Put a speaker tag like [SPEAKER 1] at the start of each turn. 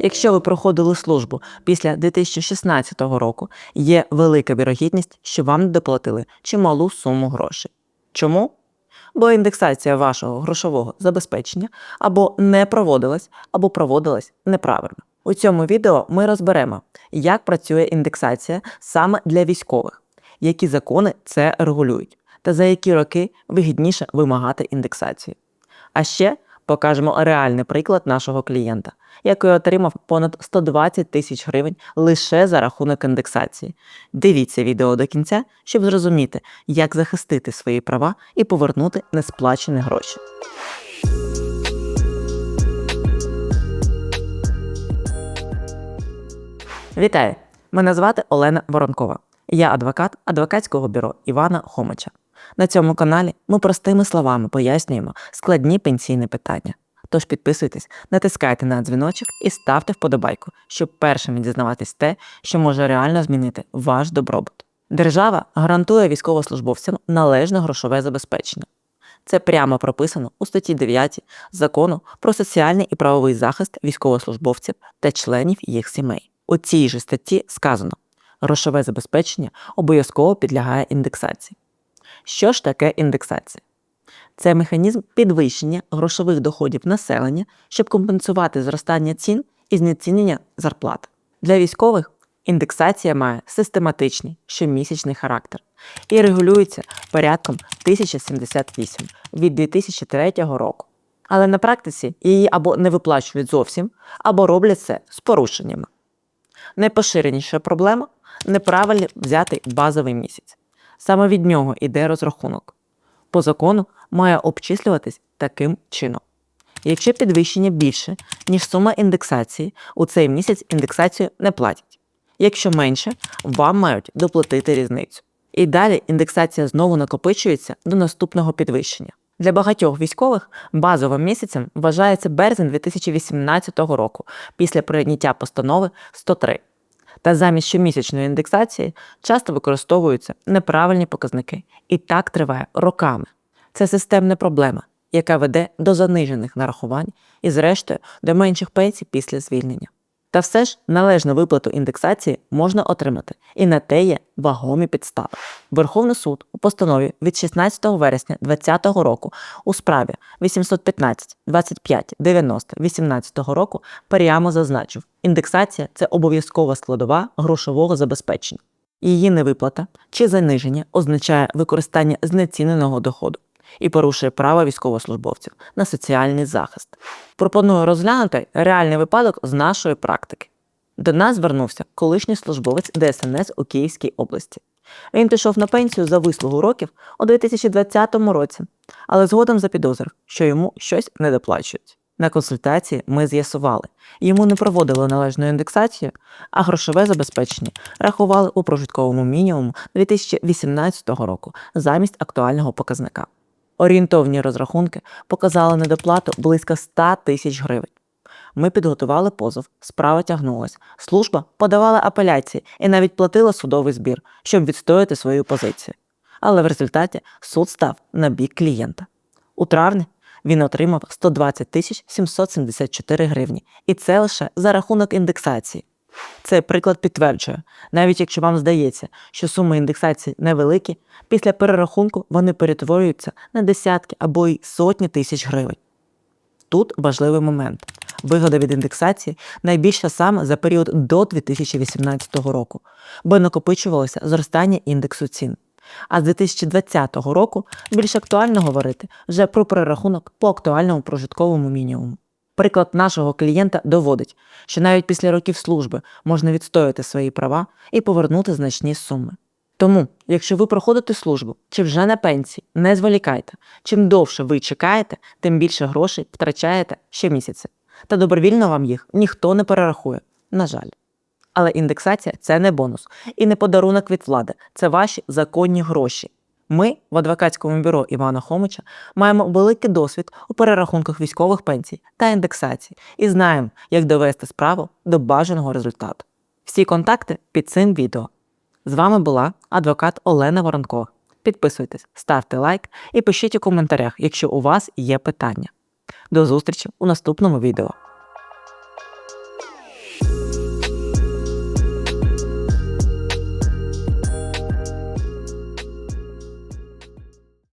[SPEAKER 1] Якщо ви проходили службу після 2016 року, є велика вірогідність, що вам доплатили чималу суму грошей. Чому? Бо індексація вашого грошового забезпечення або не проводилась, або проводилась неправильно. У цьому відео ми розберемо, як працює індексація саме для військових, які закони це регулюють, та за які роки вигідніше вимагати індексацію. А ще покажемо реальний приклад нашого клієнта, який отримав понад 120 тисяч гривень лише за рахунок індексації. Дивіться відео до кінця, щоб зрозуміти, як захистити свої права і повернути несплачені гроші. Вітаю! Мене звати Олена Воронкова. Я адвокат адвокатського бюро Івана Хомича. На цьому каналі ми простими словами пояснюємо складні пенсійні питання. Тож підписуйтесь, натискайте на дзвіночок і ставте вподобайку, щоб першими дізнаватись те, що може реально змінити ваш добробут. Держава гарантує військовослужбовцям належне грошове забезпечення. Це прямо прописано у статті 9 закону про соціальний і правовий захист військовослужбовців та членів їх сімей. У цій же статті сказано, грошове забезпечення обов'язково підлягає індексації. Що ж таке індексація? Це механізм підвищення грошових доходів населення, щоб компенсувати зростання цін і знецінення зарплат. Для військових індексація має систематичний щомісячний характер і регулюється порядком 1078 від 2003 року. Але на практиці її або не виплачують зовсім, або роблять це з порушеннями. Найпоширеніша проблема неправильно взятий базовий місяць. Саме від нього йде розрахунок. По закону має обчислюватись таким чином. Якщо підвищення більше, ніж сума індексації, у цей місяць індексацію не платять. Якщо менше, вам мають доплатити різницю. І далі індексація знову накопичується до наступного підвищення. Для багатьох військових базовим місяцем вважається березень 2018 року після прийняття постанови 103. Та замість щомісячної індексації часто використовуються неправильні показники, і так триває роками. Це системна проблема, яка веде до занижених нарахувань і, зрештою, до менших пенсій після звільнення. Та все ж належну виплату індексації можна отримати, і на те є вагомі підстави. Верховний суд у постанові від 16 вересня 2020 року у справі 815 25 90 18 року прямо зазначив, індексація це обов'язкова складова грошового забезпечення. Її невиплата чи заниження означає використання знеціненого доходу і порушує право військовослужбовців на соціальний захист. Пропоную розглянути реальний випадок з нашої практики. До нас звернувся колишній службовець ДСНС у Київській області. Він пішов на пенсію за вислугу років у 2020 році, але згодом запідозрив, що йому щось не доплачують. На консультації ми з'ясували, йому не проводили належну індексацію, а грошове забезпечення рахували у прожитковому мінімуму 2018 року замість актуального показника. Орієнтовні розрахунки показали недоплату близько 100 тисяч гривень. Ми підготували позов, справа тягнулась. Служба подавала апеляції і навіть платила судовий збір, щоб відстояти свою позицію. Але в результаті суд став на бік клієнта. У травні він отримав 120 тисяч 774 гривні, і це лише за рахунок індексації. Цей приклад підтверджує, навіть якщо вам здається, що суми індексації невеликі, після перерахунку вони перетворюються на десятки або й сотні тисяч гривень. Тут важливий момент. Вигода від індексації найбільша саме за період до 2018 року, бо накопичувалося зростання індексу цін. А з 2020 року більш актуально говорити вже про перерахунок по актуальному прожитковому мінімуму. Приклад нашого клієнта доводить, що навіть після років служби можна відстояти свої права і повернути значні суми. Тому, якщо ви проходите службу чи вже на пенсії, не зволікайте. Чим довше ви чекаєте, тим більше грошей втрачаєте щомісяця. Та добровільно вам їх ніхто не перерахує, на жаль. Але індексація це не бонус і не подарунок від влади, це ваші законні гроші. Ми в адвокатському бюро Івана Хомича маємо великий досвід у перерахунках військових пенсій та індексацій і знаємо, як довести справу до бажаного результату. Всі контакти під цим відео. З вами була адвокат Олена Воронкова. Підписуйтесь, ставте лайк і пишіть у коментарях, якщо у вас є питання. До зустрічі у наступному відео.